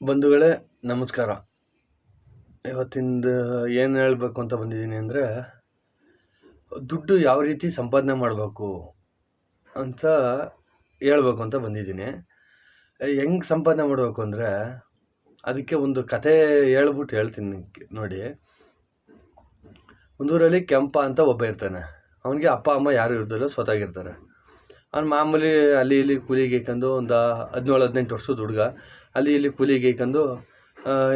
ಬಂಧುಗಳೇ, ನಮಸ್ಕಾರ. ಇವತ್ತಿಂದ ಏನು ಹೇಳಬೇಕು ಅಂತ ಬಂದಿದ್ದೀನಿ ಅಂದರೆ, ದುಡ್ಡು ಯಾವ ರೀತಿ ಸಂಪಾದನೆ ಮಾಡಬೇಕು ಅಂತ ಹೇಳ್ಬೇಕು ಅಂತ ಬಂದಿದ್ದೀನಿ. ಹೆಂಗೆ ಸಂಪಾದನೆ ಮಾಡಬೇಕು ಅಂದರೆ, ಅದಕ್ಕೆ ಒಂದು ಕತೆ ಹೇಳ್ಬಿಟ್ಟು ಹೇಳ್ತೀನಿ ನೋಡಿ. ಒಂದೂರಲ್ಲಿ ಕೆಂಪ ಅಂತ ಒಬ್ಬ ಇರ್ತಾನೆ. ಅವನಿಗೆ ಅಪ್ಪ, ಅಮ್ಮ ಯಾರು ಇರ್ತಾರ ಸ್ವತಾಗಿರ್ತಾರೆ. ಅವ್ನು ಮಾಮೂಲಿ ಅಲ್ಲಿ ಇಲ್ಲಿ ಕೂಲಿಗೆ ಇಕ್ಕಂದು ಒಂದು ಹದಿನೇಳು, ಹದಿನೆಂಟು ವರ್ಷದ ಹುಡುಗ. ಅಲ್ಲಿ ಇಲ್ಲಿ ಕೂಲಿ ಗೇಯ್ಕೊಂಡು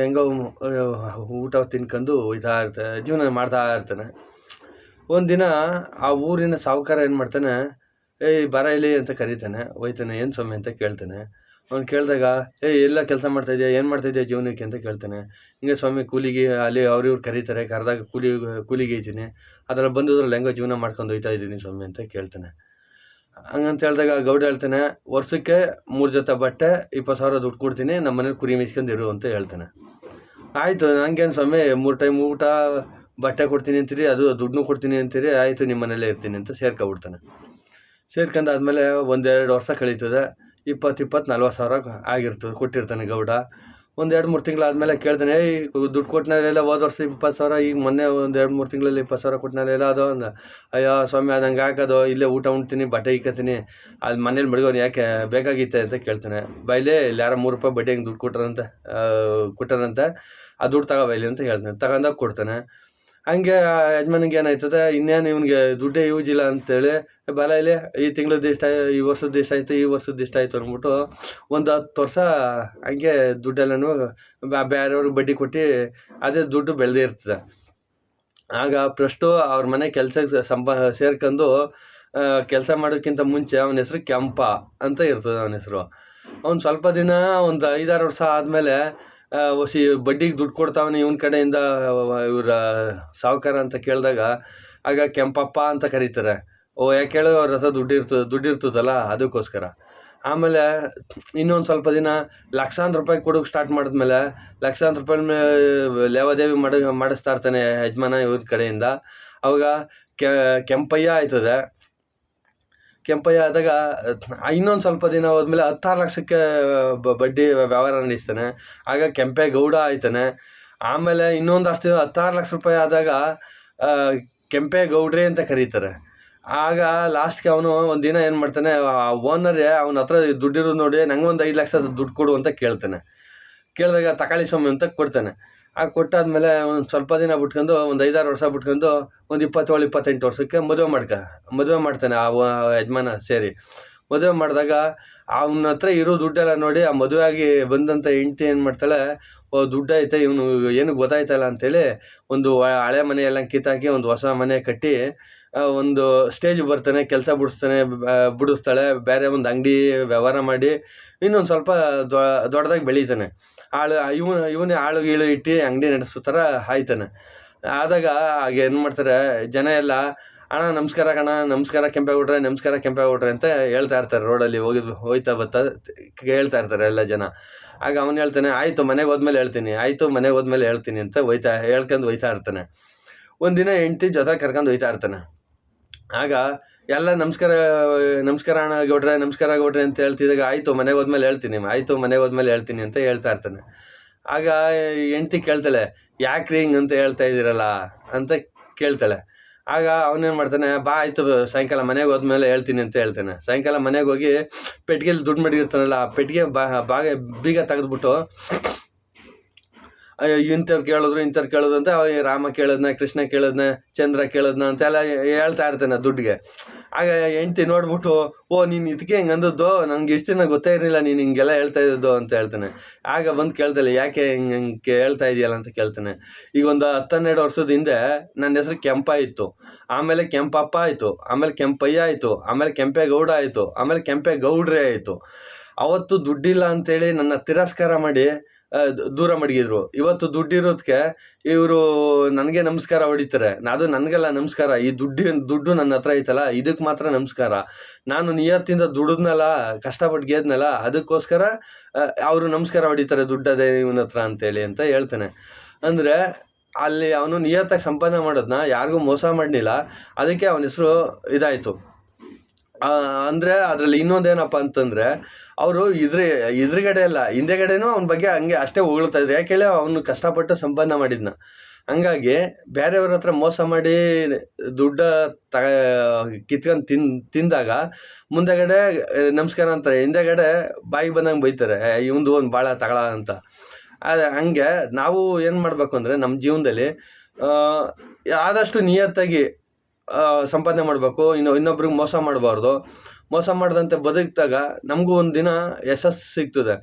ಹೆಂಗೋ ಊಟ ತಿನ್ಕೊಂಡು ಹೋಯ್ತಾ ಇರ್ತಾನೆ ಜೀವನ ಮಾಡ್ತಾ ಇರ್ತಾನೆ. ಒಂದಿನ ಆ ಊರಿನ ಸಾಹುಕಾರ ಏನು ಮಾಡ್ತಾನೆ, ಏಯ್, ಬರ ಇಲ್ಲಿ ಅಂತ ಕರೀತಾನೆ. ಹೋಯ್ತಾನೆ, ಏನು ಸ್ವಾಮಿ ಅಂತ ಕೇಳ್ತಾನೆ. ಅವ್ನು ಕೇಳಿದಾಗ, ಏಯ್, ಎಲ್ಲ ಕೆಲಸ ಮಾಡ್ತಾಯಿದ್ಯಾ ಏನು ಮಾಡ್ತಾಯಿದ್ಯಾ ಜೀವನಕ್ಕೆ? ಅಂತ ಕೇಳ್ತಾನೆ. ಹಿಂಗೆ ಸ್ವಾಮಿ, ಕೂಲಿಗೆ, ಅಲ್ಲಿ ಅವ್ರಿವ್ರು ಕರೀತಾರೆ, ಕರೆದಾಗ ಕೂಲಿ, ಕೂಲಿಗೆ ಇದ್ದೀನಿ. ಅದರಲ್ಲಿ ಬಂದಿದ್ರಲ್ಲಿ ಹೆಂಗೋ ಜೀವನ ಮಾಡ್ಕೊಂಡು ಹೋಯ್ತಾ ಇದ್ದೀನಿ ಸ್ವಾಮಿ ಅಂತ ಕೇಳ್ತಾನೆ. ಹಂಗಂತ ಹೇಳಿದಾಗ ಗೌಡ ಹೇಳ್ತಾನೆ, ವರ್ಷಕ್ಕೆ ಮೂರು ಜೊತೆ ಬಟ್ಟೆ, ಇಪ್ಪತ್ತು ಸಾವಿರ ದುಡ್ಡು ಕೊಡ್ತೀನಿ, ನಮ್ಮ ಮನೇಲಿ ಕುರಿ ಮೇಯಿಸ್ಕೊಂಡಿರು ಅಂತ ಹೇಳ್ತಾನೆ. ಆಯಿತು ನನಗೇನು ಸ್ವಾಮಿ, ಮೂರು ಟೈಮ್ ಊಟ, ಬಟ್ಟೆ ಕೊಡ್ತೀನಿ ಅಂತೀರಿ, ಅದು ದುಡ್ಡು ಕೊಡ್ತೀನಿ ಅಂತೀರಿ, ಆಯಿತು, ನಿಮ್ಮ ಮನೇಲೇ ಇರ್ತೀನಿ ಅಂತ ಸೇರ್ಕೊಬಿಡ್ತಾನೆ. ಸೇರ್ಕೊಂಡಾದ್ಮೇಲೆ ಒಂದೆರಡು ವರ್ಷ ಕಳೀತದೆ, ಇಪ್ಪತ್ತು ಇಪ್ಪತ್ತು ನಲ್ವತ್ತು ಸಾವಿರ ಆಗಿರ್ತದೆ ಕೊಟ್ಟಿರ್ತಾನೆ ಗೌಡ. ಒಂದು ಎರಡು ಮೂರು ತಿಂಗಳಾದಮೇಲೆ ಕೇಳ್ತಾನೆ ಏಯ್, ದುಡ್ಡು ಕೊಟ್ಟನಲ್ಲ ಹೋದ ವರ್ಷ ಇಪ್ಪತ್ತು ಸಾವಿರ, ಈಗ ಮೊನ್ನೆ ಒಂದು ಎರಡು ಮೂರು ತಿಂಗಳಲ್ಲಿ ಇಪ್ಪತ್ತು ಸಾವಿರ ಕೊಟ್ಟಿನಲ್ಲ ಅದು ಅಂದ. ಅಯ್ಯೋ ಸ್ವಾಮಿ, ಅದು ಹಂಗೆ ಹಾಕೋದು, ಇಲ್ಲೇ ಊಟ ಉಣ್ತೀನಿ, ಬಟ್ಟೆ ಇಕ್ಕತ್ತೀನಿ ಅಲ್ಲಿ ಮನೇಲಿ ಮಡಗೋನು ಯಾಕೆ ಬೇಕಾಗಿತ್ತೆ? ಅಂತ ಕೇಳ್ತಾನೆ. ಬೈಲೆ, ಇಲ್ಲಿ ಯಾರೋ ಮೂರು ರೂಪಾಯಿ ಬಡ್ಡಿ ಹಂಗೆ ದುಡ್ಡು ಕೊಟ್ರಂತೆ ಕೊಟ್ಟಾರಂತೆ, ಆ ದುಡ್ಡು ತಗೋ ಬೈಲಿ, ಅಂತ ಹೇಳ್ತಾನೆ. ತಗೊಂಡಾಗ ಕೊಡ್ತಾನೆ. ಹಂಗೆ ಯಜಮಾನಿಗೆ ಏನಾಯ್ತದೆ, ಇನ್ನೇನು ಇವನಿಗೆ ದುಡ್ಡೇ ಯೂಸ್ ಇಲ್ಲ ಅಂತೇಳಿ ಬಲ ಇಲ್ಲಿ, ಈ ತಿಂಗಳದ್ದು ಇಷ್ಟ ಈ ವರ್ಷದ್ದು ಆಯಿತು, ಈ ವರ್ಷದ್ದು ದಿಷ್ಟ ಆಯಿತು ಅಂದ್ಬಿಟ್ಟು ಒಂದು ಹತ್ತು ವರ್ಷ ಹಂಗೆ ದುಡ್ಡೆಲ್ಲನೂ ಬೇರೆಯವ್ರಿಗೆ ಬಡ್ಡಿ ಕೊಟ್ಟು ಅದೇ ದುಡ್ಡು ಬೆಳೆದೇ ಇರ್ತದೆ. ಆಗ ಫಸ್ಟು ಅವ್ರ ಮನೆ ಕೆಲಸಕ್ಕೆ ಸಂಪ ಸೇರ್ಕೊಂಡು ಕೆಲಸ ಮಾಡೋಕ್ಕಿಂತ ಮುಂಚೆ ಅವನ ಹೆಸರು ಕೆಂಪ ಅಂತ ಇರ್ತದೆ ಅವನ ಹೆಸರು. ಅವ್ನು ಸ್ವಲ್ಪ ದಿನ ಒಂದು ಐದಾರು ವರ್ಷ ಆದಮೇಲೆ ಒಸಿ ಬಡ್ಡಿಗೆ ದುಡ್ಡು ಕೊಡ್ತಾವನೆ ಇವನ ಕಡೆಯಿಂದ ಇವರ ಸಾಹುಕಾರ ಅಂತ ಕೇಳಿದಾಗ, ಆಗ ಕೆಂಪಪ್ಪ ಅಂತ ಕರೀತಾರೆ. ಓ, ಯಾಕೆ ಹೇಳು, ಅವ್ರ ಹತ್ರ ದುಡ್ಡು ಇರ್ತದೆ ದುಡ್ಡು ಇರ್ತದಲ್ಲ, ಅದಕ್ಕೋಸ್ಕರ. ಆಮೇಲೆ, ಇನ್ನೊಂದು ಸ್ವಲ್ಪ ದಿನ ಲಕ್ಷಾಂತರ ರೂಪಾಯಿ ಕೊಡೋಕೆ ಸ್ಟಾರ್ಟ್ ಮಾಡಿದ್ಮೇಲೆ ಲಕ್ಷಾಂತರ ರೂಪಾಯಿ ಲೇವಾದೇವಿ ಮಾಡಿ, ಮಾಡಿಸ್ತಾ ಇರ್ತಾನೆ ಯಜಮಾನ ಇವ್ರ ಕಡೆಯಿಂದ. ಅವಾಗ ಕೆಂಪಯ್ಯ ಆಯ್ತದೆ. ಕೆಂಪಯ್ಯ ಆದಾಗ ಇನ್ನೊಂದು ಸ್ವಲ್ಪ ದಿನ ಹೋದ್ಮೇಲೆ ಹತ್ತಾರು ಲಕ್ಷಕ್ಕೆ ಬಡ್ಡಿ ವ್ಯವಹಾರ ನಡೆಸ್ತಾನೆ. ಆಗ ಕೆಂಪೆ ಗೌಡ ಆಯ್ತಾನೆ. ಆಮೇಲೆ ಇನ್ನೊಂದು ಅಷ್ಟು ದಿನ ಹತ್ತಾರು ಲಕ್ಷ ರೂಪಾಯಿ ಆದಾಗ ಆ, ಕೆಂಪೆ ಗೌಡ್ರೆ ಅಂತ ಕರೀತಾರೆ. ಆಗ ಲಾಸ್ಟ್ಗೆ ಅವನು ಒಂದು ದಿನ ಏನು ಮಾಡ್ತಾನೆ ಆ ಓನರೇ ಅವನ ಹತ್ರ ದುಡ್ಡಿರೋದು ನೋಡಿ ನಂಗೆ ಒಂದು ಐದು ಲಕ್ಷ ದುಡ್ಡು ಕೊಡು ಅಂತ ಕೇಳ್ತಾನೆ. ಕೇಳಿದಾಗ ತಕಾಳಿ ಸ್ವಾಮಿ ಅಂತ ಕೊಡ್ತಾನೆ. ಆ ಕೊಟ್ಟಾದ್ಮೇಲೆ ಒಂದು ಸ್ವಲ್ಪ ದಿನ ಬಿಟ್ಕೊಂಡು, ಒಂದು ಐದಾರು ವರ್ಷ ಬಿಟ್ಕೊಂಡು, ಒಂದು ಇಪ್ಪತ್ತೇಳು, ಇಪ್ಪತ್ತೆಂಟು ವರ್ಷಕ್ಕೆ ಮದುವೆ ಮಾಡ್ಕ, ಮದುವೆ ಮಾಡ್ತಾನೆ ಆ ಯಜಮಾನ ಸೇರಿ. ಮದುವೆ ಮಾಡಿದಾಗ ಅವನ ಹತ್ರ ಇರೋ ದುಡ್ಡೆಲ್ಲ ನೋಡಿ ಆ ಮದುವೆ ಆಗಿ ಬಂದಂಥ ಹೆಂಡತಿ ಏನು ಮಾಡ್ತಾಳೆ ದುಡ್ಡು ಐತೆ, ಇವನು ಏನು ಗೊತ್ತಾಯ್ತಲ್ಲ ಅಂತೇಳಿ ಒಂದು ಹಳೆ ಮನೆ ಎಲ್ಲ ಕಿತ್ತಾಕಿ ಒಂದು ಹೊಸ ಮನೆ ಕಟ್ಟಿ ಒಂದು ಸ್ಟೇಜ್ ಬರ್ತಾನೆ, ಕೆಲಸ ಬಿಡಿಸ್ತಾನೆ ಬಿಡಿಸ್ತಾಳೆ, ಬೇರೆ ಒಂದು ಅಂಗಡಿ ವ್ಯವಹಾರ ಮಾಡಿ ಇನ್ನೊಂದು ಸ್ವಲ್ಪ ದೊಡ್ಡದಾಗಿ ಬೆಳೀತಾನೆ. ಆಳು, ಇವನು, ಇವನೇ ಆಳು ಗೀಳು ಇಟ್ಟು ಅಂಗಡಿ ನಡೆಸೋ ಥರ ಆಯ್ತಾನೆ. ಆದಾಗ ಹಾಗೆ ಏನು ಮಾಡ್ತಾರೆ, ಜನ ಎಲ್ಲ ಅಣ್ಣ, ನಮಸ್ಕಾರ ಕಣ ನಮಸ್ಕಾರ ಕೆಂಪೇಗೌಡ್ರೆ ನಮಸ್ಕಾರ ಕೆಂಪೇಗೌಡ್ರೆ ಅಂತ ಹೇಳ್ತಾ ಇರ್ತಾರೆ. ರೋಡಲ್ಲಿ ಹೋಗಿ ಹೋಯ್ತಾ ಬರ್ತಾ ಹೇಳ್ತಾ ಇರ್ತಾರೆ ಎಲ್ಲ ಜನ. ಆಗ ಅವನು ಹೇಳ್ತಾನೆ, ಆಯಿತು, ಮನೆಗೆ ಹೋದ್ಮೇಲೆ ಹೇಳ್ತೀನಿ. ಆಯಿತು, ಮನೆಗೆ ಹೋದ್ಮೇಲೆ ಹೇಳ್ತೀನಿ ಅಂತ ಹೋಯ್ತಾ ಹೇಳ್ಕೊಂಡು ಹೋಯ್ತಾ ಇರ್ತಾನೆ. ಒಂದಿನ ಹೆಂಡ್ತಿ ಜೊತೆ ಕರ್ಕೊಂಡು ಹೋಯ್ತಾ ಇರ್ತಾನೆ. ಆಗ ಎಲ್ಲ, ನಮಸ್ಕಾರ ನಮಸ್ಕಾರ ಅಣ್ಣ ಗೌಡ್ರೆ, ನಮಸ್ಕಾರ ಗೌಡ್ರೆ ಅಂತ ಹೇಳ್ತಿದ್ದಾಗ, ಆಯಿತು, ಮನೆಗೆ ಹೋದ್ಮೇಲೆ ಹೇಳ್ತೀನಿ ಆಯಿತು, ಮನೆಗೆ ಹೋದ್ಮೇಲೆ ಹೇಳ್ತೀನಿ ಅಂತ ಹೇಳ್ತಾ ಇರ್ತಾನೆ. ಆಗ ಹೆಂಡ್ತಿ ಕೇಳ್ತಾಳೆ, ಯಾಕ್ರಿ ಹಿಂಗೆ ಅಂತ ಹೇಳ್ತಾ ಇದ್ದೀರಲ್ಲ ಅಂತ ಕೇಳ್ತಾಳೆ. ಆಗ ಅವನೇನು ಮಾಡ್ತಾನೆ, ಬಾ ಆಯಿತು, ಸಾಯಂಕಾಲ ಮನೆಗೆ ಹೋದ್ಮೇಲೆ ಹೇಳ್ತೀನಿ ಅಂತ ಹೇಳ್ತಾನೆ. ಸಾಯಂಕಾಲ ಮನೆಗೆ ಹೋಗಿ ಪೆಟ್ಟಿಗೆಲಿ ದುಡ್ಡು ಮಡಗಿರ್ತಾನಲ್ಲ, ಆ ಪೆಟ್ಟಿಗೆ ಬಾಗ ಬೀಗ ತೆಗೆದ್ಬಿಟ್ಟು ಇಂಥವ್ರು ಕೇಳಿದ್ರು ಇಂಥವ್ರು ಕೇಳಿದ್ರು ಅಂತ ರಾಮ ಕೇಳಿದ್ನ, ಕೃಷ್ಣ ಕೇಳಿದ್ನ, ಚಂದ್ರ ಕೇಳಿದ್ನ ಅಂತೆಲ್ಲ ಹೇಳ್ತಾ ಇರ್ತಾನೆ ದುಡ್ಡಿಗೆ. ಆಗ ಹೆಂಡ್ತಿ ನೋಡ್ಬಿಟ್ಟು, ಓ, ನೀನು ಇದಕ್ಕೆ ಹಿಂಗೆ ಅಂದದ್ದು? ನನಗೆ ಇಷ್ಟು ದಿನ ಗೊತ್ತೇ ಇರಲಿಲ್ಲ ನೀನು ಹಿಂಗೆಲ್ಲ ಹೇಳ್ತಾ ಇದ್ದದ್ದು ಅಂತ ಹೇಳ್ತಾನೆ. ಆಗ ಬಂದು ಕೇಳ್ತಾಳೆ ಯಾಕೆ ಹಿಂಗೆ ಹಿಂಗೆ ಹೇಳ್ತಾ ಇದೆಯಲ್ಲ ಅಂತ ಕೇಳ್ತಾನೆ. ಈಗ ಒಂದು ಹತ್ತನ್ನೆರಡು ವರ್ಷದ ಹಿಂದೆ ನನ್ನ ಹೆಸರು ಕೆಂಪ ಇತ್ತು ಆಮೇಲೆ ಕೆಂಪಪ್ಪ ಆಯಿತು, ಆಮೇಲೆ ಕೆಂಪಯ್ಯ ಆಯಿತು, ಆಮೇಲೆ ಕೆಂಪೇಗೌಡ ಆಯಿತು, ಆಮೇಲೆ ಕೆಂಪೇಗೌಡ್ರೆ ಆಯಿತು. ಅವತ್ತು ದುಡ್ಡಿಲ್ಲ ಅಂತೇಳಿ ನನ್ನ ತಿರಸ್ಕಾರ ಮಾಡಿ ದೂರ ಮಡಗಿದ್ರು. ಇವತ್ತು ದುಡ್ಡಿರೋದಕ್ಕೆ ಇವರು ನನಗೆ ನಮಸ್ಕಾರ ಹೊಡಿತಾರೆ. ಅದು ನನಗೆಲ್ಲ ನಮಸ್ಕಾರ. ಈ ದುಡ್ಡಿ, ದುಡ್ಡು ನನ್ನ ಹತ್ರ ಐತಲ್ಲ ಇದಕ್ಕೆ ಮಾತ್ರ ನಮಸ್ಕಾರ. ನಾನು ನಿಯತ್ತಿಂದ ದುಡಿದ್ನಲ್ಲ, ಕಷ್ಟಪಟ್ಟು ಗೆದ್ನಲ್ಲ, ಅದಕ್ಕೋಸ್ಕರ ಅವರು ನಮಸ್ಕಾರ ಹೊಡಿತಾರೆ ದುಡ್ಡದೇ ಇವನ ಹತ್ರ ಅಂತೇಳಿ ಅಂತ ಹೇಳ್ತೇನೆ. ಅಂದರೆ ಅಲ್ಲಿ ಅವನು ನಿಯತ್ತಾಗಿ ಸಂಪಾದನೆ ಮಾಡೋದನ್ನ ಯಾರಿಗೂ ಮೋಸ ಮಾಡಲಿಲ್ಲ ಅದಕ್ಕೆ ಅವನ ಹೆಸರು ಇದಾಯಿತು. ಅಂದರೆ ಅದರಲ್ಲಿ ಇನ್ನೊಂದೇನಪ್ಪ ಅಂತಂದರೆ, ಅವರು ಇದ್ರ, ಎದುರುಗಡೆ ಅಲ್ಲ, ಹಿಂದೆಗಡೆನೂ ಅವನ ಬಗ್ಗೆ ಹಂಗೆ ಅಷ್ಟೇ ಹೊಗಳ್ತಾ ಇದ್ರು. ಯಾಕೆ ಅವನು ಕಷ್ಟಪಟ್ಟು ಸಂಪಾದನೆ ಮಾಡಿದ್ನ. ಹಂಗಾಗಿ ಬೇರೆಯವ್ರ ಹತ್ರ ಮೋಸ ಮಾಡಿ ದುಡ್ಡು ತ ಕಿತ್ಕೊಂಡು ತಿನ್, ತಿಂದಾಗ ಮುಂದೆಗಡೆ ನಮಸ್ಕಾರ ಅಂತಾರೆ. ಹಿಂದೆಗಡೆ ಬಾಯಿಗೆ ಬಂದಂಗೆ ಬೈತಾರೆ. ಇವಂದು ಒಂದು ಭಾಳ ತಗಳ ಅಂತ. ಅದು ಹಂಗೆ ನಾವು ಏನು ಮಾಡಬೇಕು ಅಂದರೆ ನಮ್ಮ ಜೀವನದಲ್ಲಿ ಆದಷ್ಟು ನಿಯತ್ತಾಗಿ ಸಂಪಾದನೆ ಮಾಡಬೇಕು, ಇನ್ನು ಇನ್ನೊಬ್ರಿಗೆ ಮೋಸ ಮಾಡಬಾರ್ದು. ಮೋಸ ಮಾಡಿದಂತೆ ಬದುಕಿದಾಗ ನಮಗೂ ಒಂದು ದಿನ ಯಶಸ್ಸು ಸಿಗ್ತದೆ.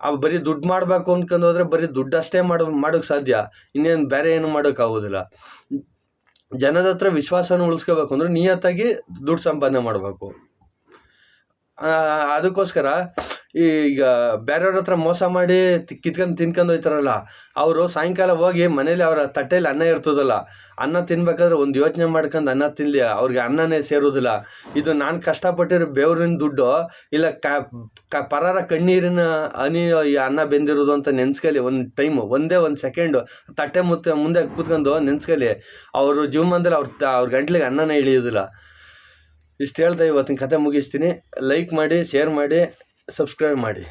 ಆ, ಬರೀ ದುಡ್ಡು ಮಾಡಬೇಕು ಅಂದ್ಕೊಂಡು ಹೋದರೆ ಬರೀ ದುಡ್ಡು ಅಷ್ಟೇ ಮಾಡೋ ಮಾಡೋಕ್ಕೆ ಸಾಧ್ಯ. ಇನ್ನೇನು ಬೇರೆ ಏನು ಮಾಡೋಕ್ಕಾಗೋದಿಲ್ಲ ಜನದ ಹತ್ರ ವಿಶ್ವಾಸನ ಉಳಿಸ್ಕೋಬೇಕು ಅಂದ್ರೆ ನಿಯತ್ತಾಗಿ ದುಡ್ಡು ಸಂಪಾದನೆ ಮಾಡಬೇಕು. ಅದಕ್ಕೋಸ್ಕರ ಈಗ ಬೇರೆಯವ್ರ ಹತ್ರ ಮೋಸ ಮಾಡಿ ಕಿತ್ಕೊಂಡು, ತಿನ್ಕೊಂಡು ಹೋಯ್ತಾರಲ್ಲ, ಅವರು ಸಾಯಂಕಾಲ ಹೋಗಿ ಮನೇಲಿ ಅವರ ತಟ್ಟೆಯಲ್ಲಿ ಅನ್ನ ಇರ್ತದಲ್ಲ, ಅನ್ನ ತಿನ್ಬೇಕಾದ್ರೆ ಒಂದು ಯೋಚನೆ ಮಾಡ್ಕೊಂಡು ಅನ್ನ ತಿನ್ನಲಿ ಅವ್ರಿಗೆ ಅನ್ನನೇ ಸೇರೋದಿಲ್ಲ. ಇದು ನಾನು ಕಷ್ಟಪಟ್ಟಿರೋ ಬೇವ್ರಿನ ದುಡ್ಡು, ಇಲ್ಲ ಕ ಪರರ ಕಣ್ಣೀರಿನ ಹನಿ ಈ ಅನ್ನ ಬೆಂದಿರೋದು ಅಂತ ನೆನ್ಸ್ಕೊಳ್ಳಿ ಒಂದು ಟೈಮು, ಒಂದೇ ಒಂದು ಸೆಕೆಂಡು ತಟ್ಟೆ ಮುತ್ತ ಮುಂದೆ ಕೂತ್ಕೊಂಡು ನೆನ್ಸ್ಕೊಳ್ಳಿ ಅವರು ಜೀವಮಾನದಲ್ಲಿ ಅವ್ರ ಅವ್ರ ಗಂಟ್ಲಿಗೆ ಅನ್ನನೇ ಇಳಿಯೋದಿಲ್ಲ. ಇಷ್ಟು ಹೇಳ್ತಾ ಇವತ್ತಿನ ಕತೆ ಮುಗಿಸ್ತೀನಿ. ಲೈಕ್ ಮಾಡಿ, ಶೇರ್ ಮಾಡಿ. ಸಬ್ಸ್ಕ್ರೈಬ್ ಮಾಡಿ.